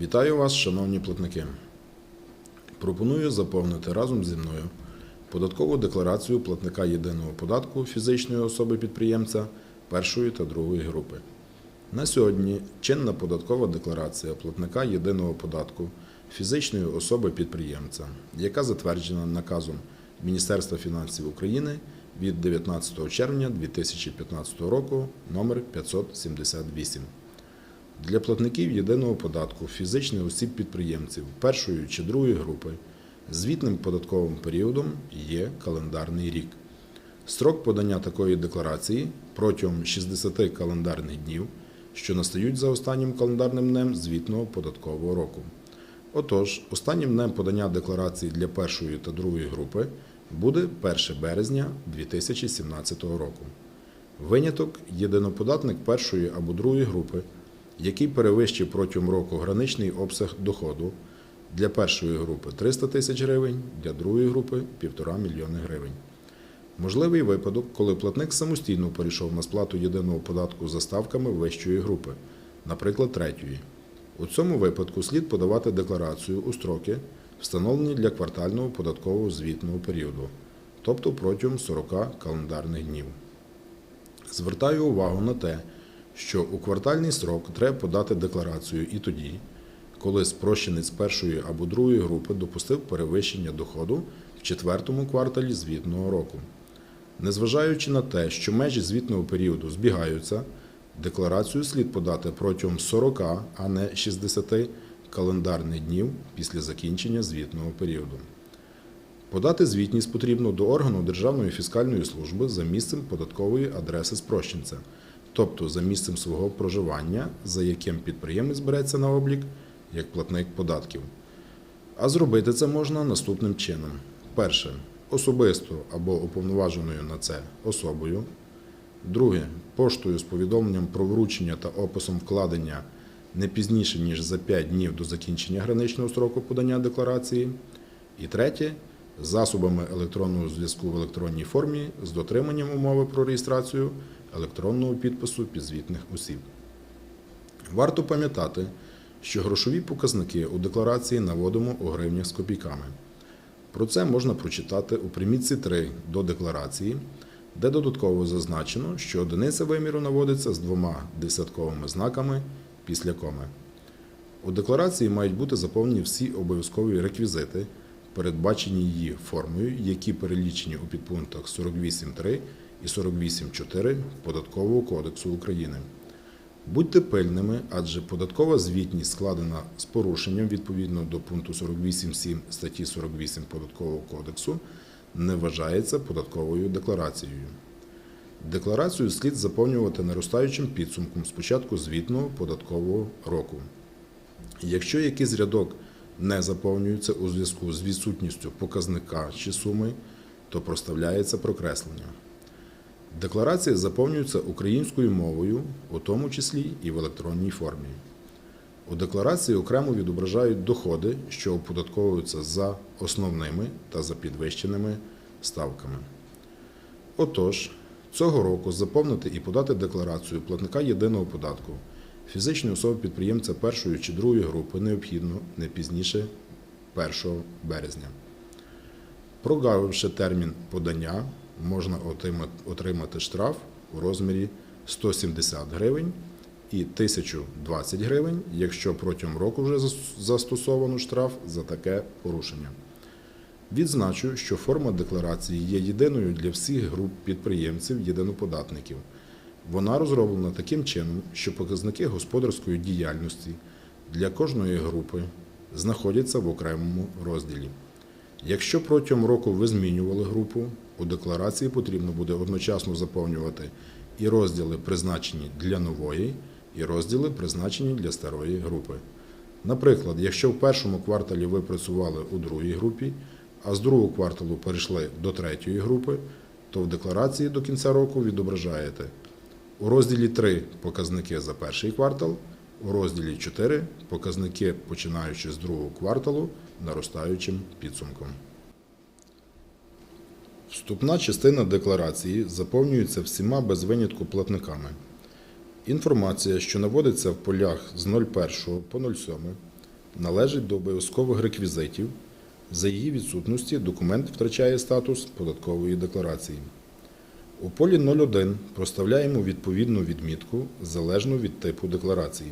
Вітаю вас, шановні платники. Пропоную заповнити разом зі мною податкову декларацію платника єдиного податку фізичної особи-підприємця першої та другої групи. На сьогодні чинна податкова декларація платника єдиного податку фізичної особи-підприємця, яка затверджена наказом Міністерства фінансів України від 19 червня 2015 року номер 578. Для платників єдиного податку фізичних осіб-підприємців першої чи другої групи звітним податковим періодом є календарний рік. Строк подання такої декларації протягом 60 календарних днів, що настають за останнім календарним днем звітного податкового року. Отож, останнім днем подання декларації для першої та другої групи буде 1 березня 2017 року. Виняток єдиноподатник першої або другої групи, який перевищив протягом року граничний обсяг доходу для першої групи 300 тисяч гривень, для другої групи 1,5 мільйони гривень. Можливий випадок, коли платник самостійно перейшов на сплату єдиного податку за ставками вищої групи, наприклад, третьої. У цьому випадку слід подавати декларацію у строки, встановлені для квартального податкового звітного періоду, тобто протягом 40 календарних днів. Звертаю увагу на те, що у квартальний срок треба подати декларацію і тоді, коли спрощенець першої або другої групи допустив перевищення доходу в четвертому кварталі звітного року. Незважаючи на те, що межі звітного періоду збігаються, декларацію слід подати протягом 40, а не 60 календарних днів після закінчення звітного періоду. Подати звітність потрібно до органу Державної фіскальної служби за місцем податкової адреси спрощенця, тобто за місцем свого проживання, за яким підприємець береться на облік як платник податків. А зробити це можна наступним чином: перше особисто або уповноваженою на це особою. Друге поштою з повідомленням про вручення та описом вкладення не пізніше ніж за 5 днів до закінчення граничного строку подання декларації. І третє засобами електронного зв'язку в електронній формі з дотриманням умови про реєстрацію електронного підпису підзвітних осіб. Варто пам'ятати, що грошові показники у декларації наводимо у гривнях з копійками. Про це можна прочитати у примітці 3 до декларації, де додатково зазначено, що одиниця виміру наводиться з двома десятковими знаками після коми. У декларації мають бути заповнені всі обов'язкові реквізити, передбачені її формою, які перелічені у підпунктах 48.3 і 48.4 Податкового кодексу України. Будьте пильними, адже податкова звітність складена з порушенням відповідно до пункту 48.7 статті 48 Податкового кодексу не вважається податковою декларацією. Декларацію слід заповнювати наростаючим підсумком з початку звітного податкового року. Якщо якийсь рядок не заповнюється у зв'язку з відсутністю показника чи суми, то проставляється прокреслення. Декларація заповнюється українською мовою, у тому числі і в електронній формі. У декларації окремо відображають доходи, що оподатковуються за основними та за підвищеними ставками. Отож, цього року заповнити і подати декларацію платника єдиного податку фізичної особи підприємця першої чи другої групи необхідно не пізніше 1 березня. Прогавивши термін подання, можна отримати штраф у розмірі 170 гривень і 1020 гривень, якщо протягом року вже застосовано штраф за таке порушення. Відзначу, що форма декларації є єдиною для всіх груп підприємців єдиноподатників. Вона розроблена таким чином, що показники господарської діяльності для кожної групи знаходяться в окремому розділі. Якщо протягом року ви змінювали групу, у декларації потрібно буде одночасно заповнювати і розділи, призначені для нової, і розділи, призначені для старої групи. Наприклад, якщо в першому кварталі ви працювали у другій групі, а з другого кварталу перейшли до третьої групи, то в декларації до кінця року відображаєте у розділі 3 показники за перший квартал, у розділі 4 показники починаючи з другого кварталу наростаючим підсумком. Вступна частина декларації заповнюється всіма без винятку платниками. Інформація, що наводиться в полях з 01 по 07, належить до обов'язкових реквізитів. За її відсутності документ втрачає статус податкової декларації. У полі 01 проставляємо відповідну відмітку залежно від типу декларації.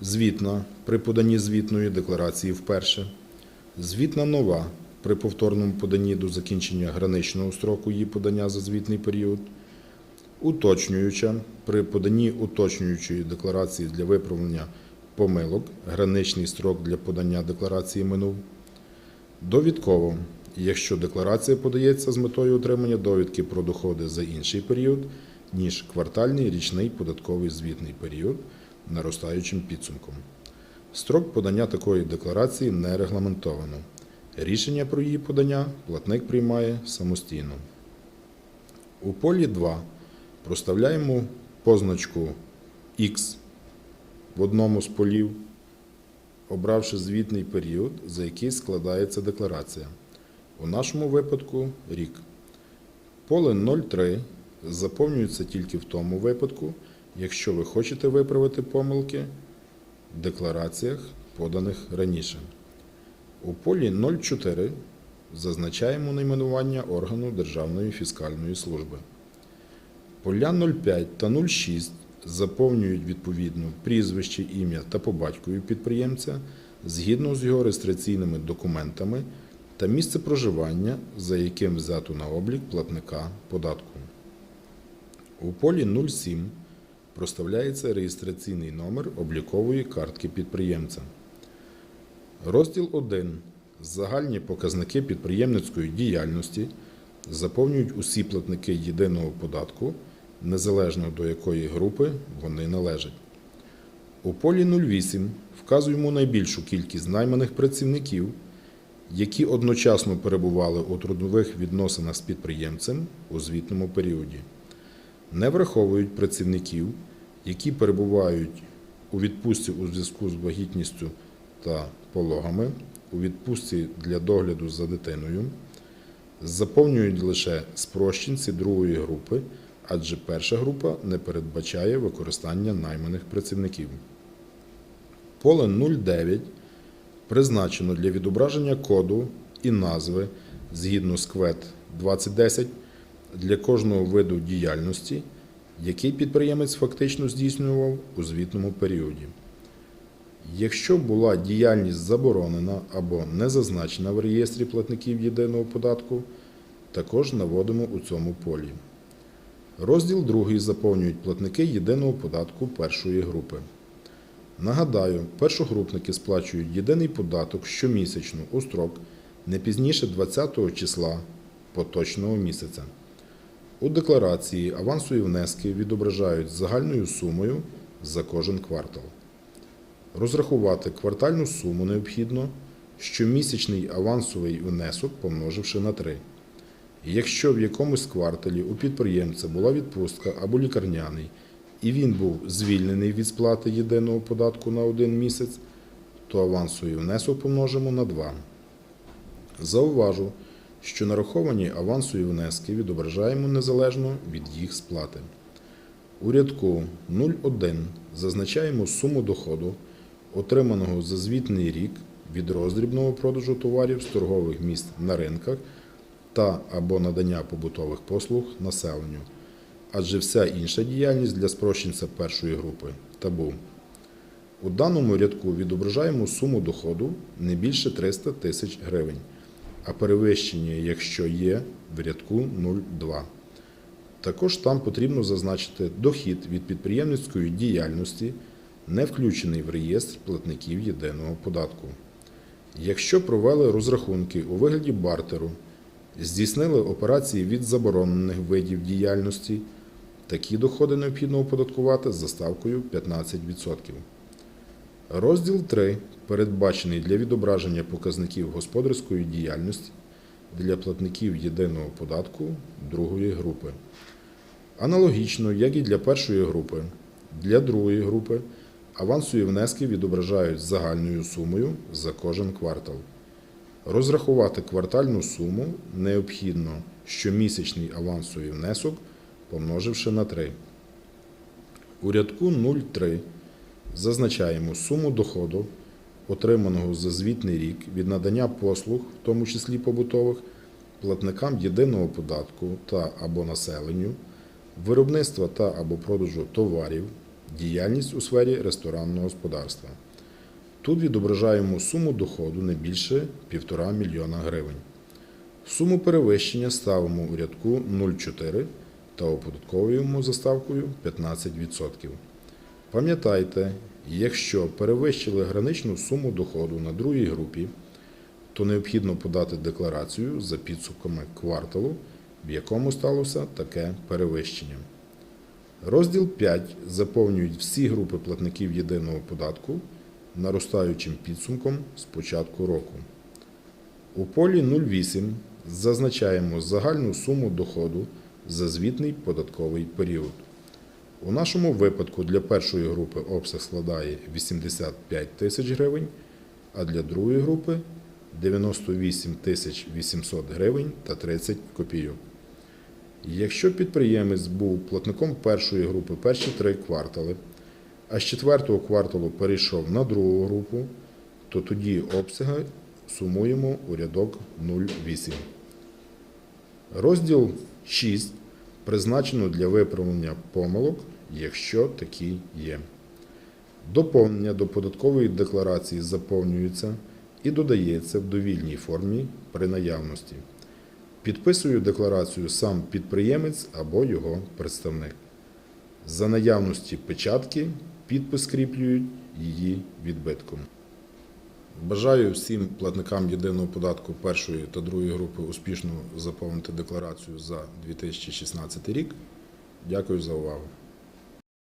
Звітна при поданні звітної декларації вперше. Звітна нова при повторному поданні до закінчення граничного строку її подання за звітний період. Уточнююча при поданні уточнюючої декларації для виправлення помилок, граничний строк для подання декларації минув. Довідково, якщо декларація подається з метою отримання довідки про доходи за інший період, ніж квартальний річний податковий звітний період наростаючим підсумком. Строк подання такої декларації не регламентовано. Рішення про її подання платник приймає самостійно. У полі 2 проставляємо позначку X в одному з полів, обравши звітний період, за який складається декларація. У нашому випадку рік. Поле 03 заповнюється тільки в тому випадку, якщо ви хочете виправити помилки в деклараціях, поданих раніше. У полі 04 зазначаємо найменування органу Державної фіскальної служби. Поля 05 та 06 заповнюють відповідно прізвище, ім'я та по батькові підприємця згідно з його реєстраційними документами та місце проживання, за яким взято на облік платника податку. У полі 07 проставляється реєстраційний номер облікової картки підприємця. Розділ 1. Загальні показники підприємницької діяльності заповнюють усі платники єдиного податку, незалежно до якої групи вони належать. У полі 08 вказуємо найбільшу кількість найманих працівників, які одночасно перебували у трудових відносинах з підприємцем у звітному періоді. Не враховують працівників, які перебувають у відпустці у зв'язку з вагітністю та пологами, у відпустці для догляду за дитиною, заповнюють лише спрощенці другої групи, адже перша група не передбачає використання найманих працівників. Поле 09 призначено для відображення коду і назви згідно з КВЕД 2010 для кожного виду діяльності, який підприємець фактично здійснював у звітному періоді. Якщо була діяльність заборонена або не зазначена в реєстрі платників єдиного податку, також наводимо у цьому полі. Розділ 2 заповнюють платники єдиного податку першої групи. Нагадаю, першогрупники сплачують єдиний податок щомісячно у строк не пізніше 20 числа поточного місяця. У декларації авансові внески відображають загальною сумою за кожен квартал. Розрахувати квартальну суму необхідно щомісячний авансовий внесок помноживши на 3. Якщо в якомусь кварталі у підприємця була відпустка або лікарняний, і він був звільнений від сплати єдиного податку на один місяць, то авансовий внесок помножимо на 2. Зауважу, що нараховані авансові внески відображаємо незалежно від їх сплати. У рядку 01 зазначаємо суму доходу, отриманого за звітний рік від роздрібного продажу товарів з торгових місць на ринках та або надання побутових послуг населенню, адже вся інша діяльність для спрощенця першої групи табу. У даному рядку відображаємо суму доходу не більше 300 тисяч гривень, а перевищення, якщо є, в рядку 0,2. Також там потрібно зазначити дохід від підприємницької діяльності, не включений в реєстр платників єдиного податку. Якщо провели розрахунки у вигляді бартеру, здійснили операції від заборонених видів діяльності, такі доходи необхідно оподаткувати за ставкою 15%. Розділ 3 передбачений для відображення показників господарської діяльності для платників єдиного податку другої групи. Аналогічно, як і для першої групи, для другої групи авансові внески відображають загальною сумою за кожен квартал. Розрахувати квартальну суму необхідно щомісячний авансовий внесок, помноживши на 3. У рядку 0,3 зазначаємо суму доходу, отриманого за звітний рік від надання послуг, в тому числі побутових, платникам єдиного податку та або населенню, виробництва та або продажу товарів, діяльність у сфері ресторанного господарства. Тут відображаємо суму доходу не більше 1,5 мільйона гривень. Суму перевищення ставимо у рядку 0,4 та оподатковуємо за ставкою 15%. Пам'ятайте, якщо перевищили граничну суму доходу на другій групі, то необхідно подати декларацію за підсумками кварталу, в якому сталося таке перевищення. Розділ 5 заповнюють всі групи платників єдиного податку наростаючим підсумком з початку року. У полі 08 зазначаємо загальну суму доходу за звітний податковий період. У нашому випадку для першої групи обсяг складає 85 тисяч гривень, а для другої групи 98 тисяч 800 гривень та 30 копійок. Якщо підприємець був платником першої групи перші три квартали, а з четвертого кварталу перейшов на другу групу, то тоді обсяги сумуємо у рядок 0,8. Розділ 6 призначено для виправлення помилок, якщо такі є. Доповнення до податкової декларації заповнюється і додається в довільній формі при наявності. Підписує декларацію сам підприємець або його представник. За наявності печатки підпис скріплюють її відбитком. Бажаю всім платникам єдиного податку першої та другої групи успішно заповнити декларацію за 2016 рік. Дякую за увагу.